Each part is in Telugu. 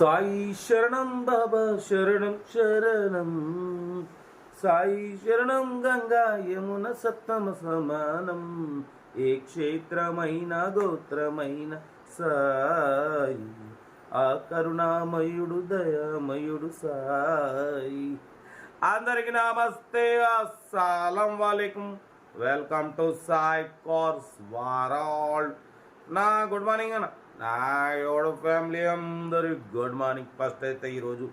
సాయి శరణం బాబా శరణం శరణం. సాయి శరణం గంగా యమున సప్తమ సమానం. ఏ క్షేత్రమైన గోత్రమైన సాయి. ఆ కరుణామయుడు దయామయుడు సాయి. అందరికి నమస్తే అస్సలం వాలేకుం. వెల్కమ్ టు సాయి కోర్స్ వారాల్. నా గుడ్ మార్నింగ్ అన్న. నా ఫ్యామిలీ అందరి గుడ్ మార్నింగ్. ఫస్ట్ అయితే ఈరోజు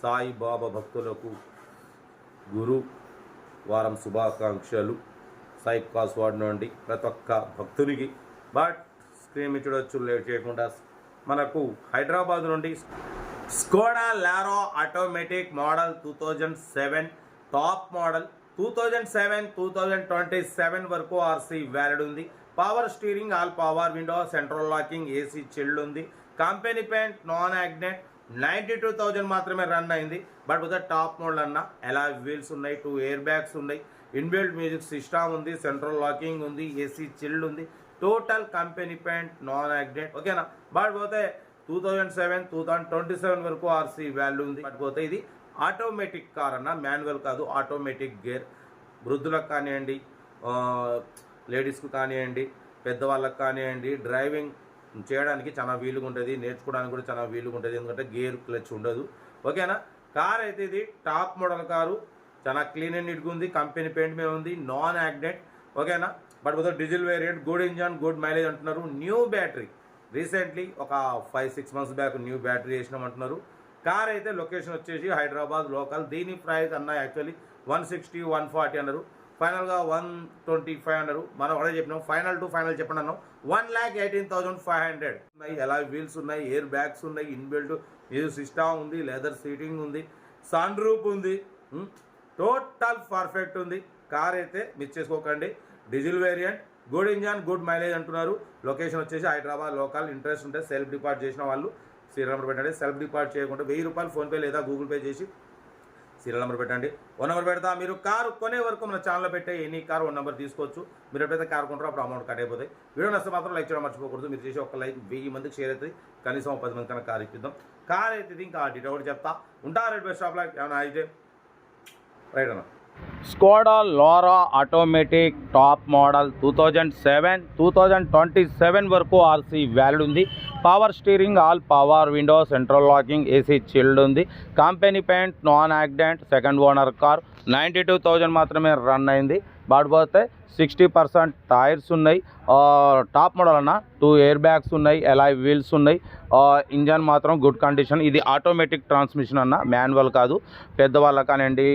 సాయి బాబా భక్తులకు గురు వారం శుభాకాంక్షలు. సాయి కాస్వర్డ్ నుండి ప్రతి ఒక్క భక్తునికి. బట్ స్క్రీన్ చూడొచ్చు లేట్ చేయకుండా మనకు హైదరాబాద్ నుండి Skoda Laura automatic model two thousand seven top model two thousand seven two thousand twenty seven వరకు ఆర్సీ వ్యాలిడ్ ఉంది. Power steering all power window central locking AC chilled ఉంది. Company paint non accident ninety two thousand మాత్రమే రన్ అయింది. బట్ విత్ టాప్ మోడల్ అన్న ఎలా వీల్స్ ఉన్నాయి టూ ఎయిర్ బ్యాగ్స్ ఉన్నాయి. ఇన్బిల్ట్ మ్యూజిక్ సిస్టమ్ ఉంది సెంట్రల్ లాకింగ్ ఉంది ఏసీ చిల్డ్ ఉంది. Total company paint non accident ఓకేనా బట్ పోతే two thousand seven two thousand twenty seven వరకు ఆర్సీ వాల్యూ ఉంది. బట్ పోతే ఇది ఆటోమేటిక్ కార్ అన్న మాన్యువల్ కాదు ఆటోమేటిక్ గేర్ వృద్ధులకు కానివ్వండి లేడీస్కు కానివ్వండి పెద్దవాళ్ళకి కానివ్వండి డ్రైవింగ్ చేయడానికి చాలా వీలుగా ఉంటుంది నేర్చుకోవడానికి కూడా చాలా వీలుగా ఉంటుంది ఎందుకంటే గేర్ క్లచ్ ఉండదు. ఓకేనా? కార్ అయితే ఇది టాప్ మోడల్ కారు. చాలా క్లీన్ అండ్ నీట్గా ఉంది. కంపెనీ పెయింట్ మీద ఉంది. నాన్ యాక్డెంట్ ఓకేనా? బట్ మొత్తం diesel variant good engine good mileage అంటున్నారు. New battery. రీసెంట్లీ ఒక five six months back new battery వేసినాం అంటున్నారు. కార్ అయితే లొకేషన్ వచ్చేసి హైదరాబాద్ లోకల్. దీని ప్రైస్ అన్న actually one sixty one forty అన్నారు. ఫైనల్గా వన్ ట్వంటీ ఫైవ్ హండ్రెడ్ మనం ఒకటే చెప్పినాం. ఫైనల్ టు ఫైనల్ చెప్పండి అన్నాం. One lakh eighteen thousand five hundred ఉన్నాయి. ఎలా వీల్స్ ఉన్నాయి? ఎయిర్ బ్యాగ్స్ ఉన్నాయి. ఇన్బిల్ట్ ఏదో సిస్టమ్ ఉంది. లెదర్ సీటింగ్ ఉంది. సన్ రూప్ ఉంది. టోటల్ పర్ఫెక్ట్ ఉంది. కార్ అయితే మిస్ చేసుకోకండి. Diesel variant good engine good mileage అంటున్నారు. లొకేషన్ వచ్చేసి హైదరాబాద్ లోకల్. ఇంట్రెస్ట్ ఉంటే సెల్ఫ్ డిపార్ట్ చేసిన వాళ్ళు సీరియల్ నెంబర్ పెట్టండి. సెల్ఫ్ డిపార్ట్ చేయకుండా వెయ్యి రూపాయలు ఫోన్పే లేదా గూగుల్ పే చేసి సీరియల్ నెంబర్ పెట్టండి. వన్ నెంబర్ పెడతా. మీరు కారు కొనే వరకు మన ఛానల్లో పెట్టే ఎనీ కారు వన్ నెంబర్ తీసుకోవచ్చు. మీరు ఎప్పుడైతే కార్ కొంటారో అప్పుడు అమౌంట్ కట్ అయిపోతాయి. వీడియో నష్టం మాత్రం లైక్ చేయడం మర్చిపోకూడదు. మీరు చేసే ఒక లైక్ వెయ్యి మందికి షేర్ అవుతుంది. కనీసం పది మంది కన్నా కార్ ఇప్పిద్దాం. కార్ అయితే ఇంకా డీటెయిల్ కూడా చెప్తా. ఉంటా రెడ్ బస్ షాప్లో ఏమైనా అయితే? రైట్ అన్న. Skoda Laura automatic top model two thousand seven two thousand twenty seven వరకు ఆర్సీ వ్యాలిడ్ ఉంది. Power steering all power window central locking AC chilled ఉంది. Company paint non accident second owner car ninety two thousand మాత్రమే రన్ అయింది. బాడిపోతే సిక్స్టీ పర్సెంట్ టైర్స్ ఉన్నాయి. టాప్ మోడల్ అన్న. టూ ఎయిర్ బ్యాగ్స్ ఉన్నాయి. ఎలాయ్ వీల్స్ ఉన్నాయి. ఇంజన్ మాత్రం గుడ్ కండిషన్ ఇది ఆటోమేటిక్ ట్రాన్స్మిషన్ అన్న. మాన్యువల్ కాదు. పెద్దవాళ్ళకి కానివ్వండి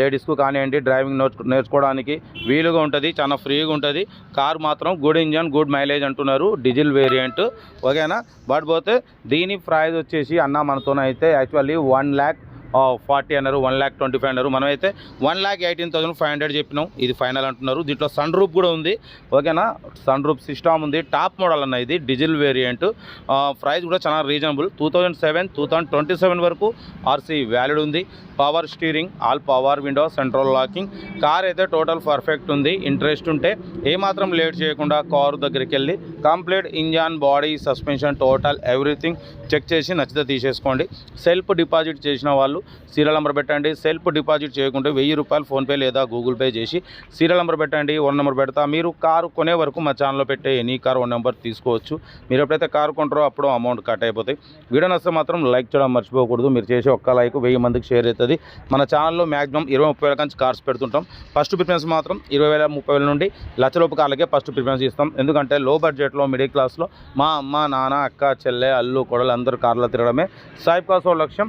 లేడీస్కు కానివ్వండి డ్రైవింగ్ నేర్చుకోవడానికి వీలుగా ఉంటుంది. చాలా ఫ్రీగా ఉంటుంది. కార్ మాత్రం గుడ్ ఇంజన్ గుడ్ మైలేజ్ అంటున్నారు. డీజిల్ వేరియంట్ ఓకేనా? బట్ పోతే దీని ప్రైజ్ వచ్చేసి అన్న మనతోనైతే యాక్చువల్లీ వన్ ల్యాక్ ఫార్టీ అన్నారు వన్ ల్యాక్ ట్వంటీ ఫైవ్ అన్నారు. మనమైతే one lakh eighteen thousand five hundred చెప్పినాం. ఇది ఫైనల్ అంటున్నారు. దీంట్లో సన్ రూప్ కూడా ఉంది. ఓకేనా? సన్ రూప్ సిస్టమ్ ఉంది. టాప్ మోడల్ అన్న ఇది డీజిల్ వేరియంట్. ప్రైస్ కూడా చాలా reasonable. Two thousand seven two thousand twenty seven వరకు ఆర్సీ వ్యాలిడ్ ఉంది. Power steering all power window central locking. Car అయితే టోటల్ పర్ఫెక్ట్ ఉంది. ఇంట్రెస్ట్ ఉంటే ఏమాత్రం లేట్ చేయకుండా కారు దగ్గరికి వెళ్ళి complete engine body suspension total everything check చేసి నచ్చితే తీసేసుకోండి. సెల్ఫ్ డిపాజిట్ చేసిన వాళ్ళు సీరియల్ నెంబర్ పెట్టండి. సెల్ఫ్ డిపాజిట్ చేయకుంటే వెయ్యి రూపాయలు ఫోన్పే లేదా గూగుల్ పే చేసి సీరియల్ నెంబర్ పెట్టండి. వన్ నెంబర్ పెడతా. మీరు కారు కొనే వరకు మా ఛానల్లో పెట్టే ఎనీ కార్ వన్ నెంబర్ తీసుకోవచ్చు. మీరు ఎప్పుడైతే కారు కొంటారో అప్పుడు అమౌంట్ కట్ అయిపోతాయి. వీడియో నచ్చితే మాత్రం లైక్ చేయడం మర్చిపోకూడదు. మీరు చేసే ఒక్క లైక్ వెయ్యి మందికి షేర్ అవుతుంది. మన ఛానల్లో మ్యాక్సిమం ఇరవై ముప్పై వేల కంచి కార్స్ పెడుతుంటాం. ఫస్ట్ ప్రిఫరెన్స్ మాత్రం ఇరవై వేల ముప్పై వేల నుండి లక్షలోపు కార్లకే ఫస్ట్ ప్రిఫరెన్స్ ఇస్తాం. ఎందుకంటే లో బడ్జెట్లో మిడిల్ క్లాస్లో మా అమ్మ నాన్న అక్క చెల్లె అల్లు కొడలు అందరూ కార్లో తిరగడమే. సాయిబ్ కాసో లక్ష్యం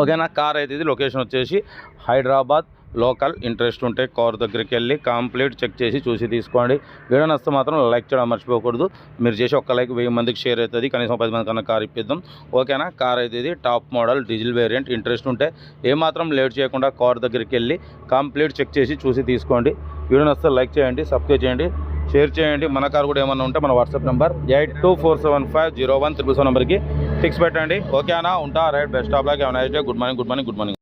ఓకేనా? కార్ అయితే ఇది లొకేషన్ వచ్చేసి హైదరాబాద్ లోకల్. ఇంట్రెస్ట్ ఉంటే కార్ దగ్గరికి వెళ్ళి కంప్లీట్ చెక్ చేసి చూసి తీసుకోండి. వీడియో నస్తే మాత్రం లైక్ చేయడం మర్చిపోకూడదు. మీరు చేసి ఒక్క లైక్ వెయ్యి మందికి షేర్ అవుతుంది. కనీసం పది మంది కన్నా కార్ ఇప్పిద్దాం. ఓకేనా? కార్ అయితే ఇది top model diesel variant. Interest ఉంటే ఏమాత్రం లేట్ చేయకుండా కార్ దగ్గరికి వెళ్ళి కంప్లీట్ చెక్ చేసి చూసి తీసుకోండి. వీడియో నస్తే లైక్ చేయండి సబ్స్క్రైబ్ చేయండి షేర్ చేయండి. మన కార్ కూడా ఏమన్నా ఉంటే మన WhatsApp number eight two four seven five zero one triple seven నెంబర్కి ఫిక్స్ పెట్టండి. ఓకేనా? ఉంటా రైట్ బెస్ట్ ఆఫ్ లాక్. ఏమైనా అయితే good morning good morning good morning